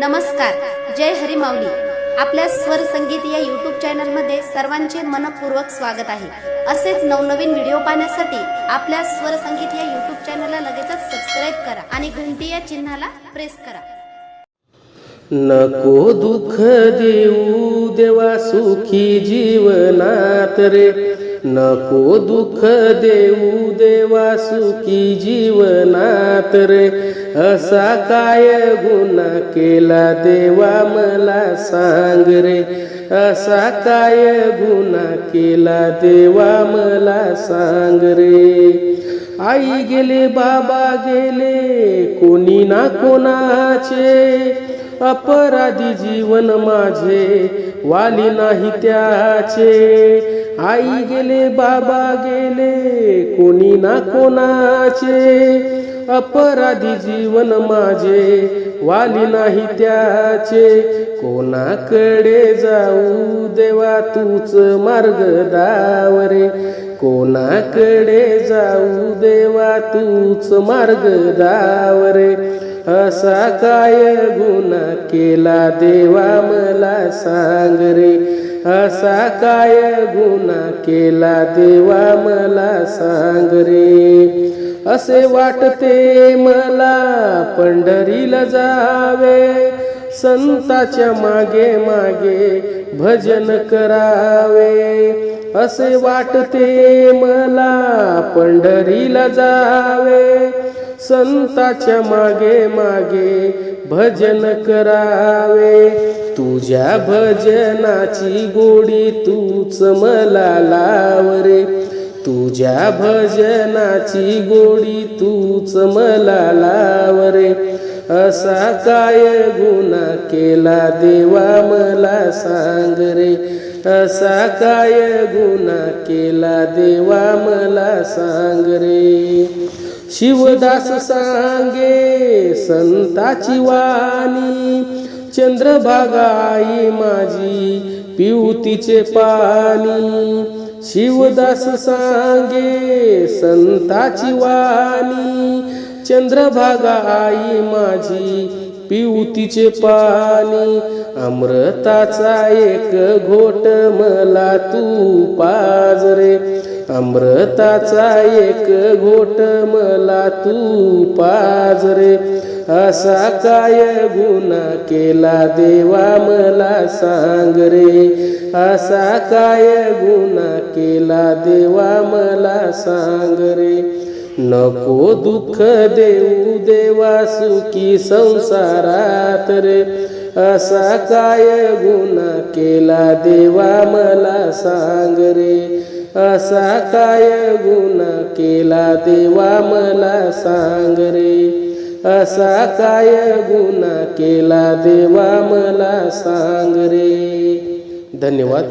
नमस्कार जय हरी माऊली आपल्या स्वर संगीत या युट्यूब चॅनलमध्ये सर्वांचे मनपूर्वक स्वागत आहे. असेच नवनवीन व्हिडिओ पाहण्यासाठी आपल्या स्वर संगीत या युट्यूब चॅनलला लगेचच सबस्क्राईब करा आणि घंटी या चिन्हाला प्रेस करा. नको दुःख देऊ. देवा सुखी जीवनात रे. नको दुःख देऊ देवा सुखी जीवनात रे. असा काय गुन्हा केला देवा मला सांग रे. असा काय गुन्हा केला देवा मला सांग रे. आई गेले बाबा गेले कोणी ना कोणाचे. अपराधी जीवन माझे वाली नाही त्याचे. आई गेले बाबा गेले कोणी ना कोणाचे. अपराधी जीवन माझे वाली नाही त्याचे. कोणाकडे जाऊ देवा तूच मार्ग दावरे कोणाकडे जाऊ देवा तूच मार्ग दावरे असा काय गुन्हा केला देवा मला सांग रे? असा काय गुन्हा केला देवा मला सांग रे? असे वाटते मला पंढरीला जावे संताच्या मागे मागे भजन करावे. असे वाटते मला पंढरीला जावे संताच्या मागे मागे भजन करावे. तुझ्या भजनाची गोडी तूच मला लाव रे तुझ्या भजनाची गोडी तूच मला लाव रे असा काय गुन्हा केला देवा मला सांग रे असा काय गुन्हा केला देवा मला सांग रे शिवदास सांगे संताची वाणी. चंद्रभागाई माझी पिवतीचे पाणी. शिवदास सांगे संताची वाणी. चंद्रभागाई माझी पिवतीचे पाणी. अमृताचा एक घोट मला तू पाजरे अमृताचा एक घोट मला तू पाज रे. असा काय गुन्हा केला देवा मला सांग रे. असा काय गुन्हा केला देवा मला सांग रे. नको दुःख देऊ देवा सुखी संसारात रे. असा काय गुन्हा केला देवा मला सांग रे. असा काय गुण केला देवा मला सांग रे? असा काय गुन्हा केला देवा मला सांग रे? धन्यवाद.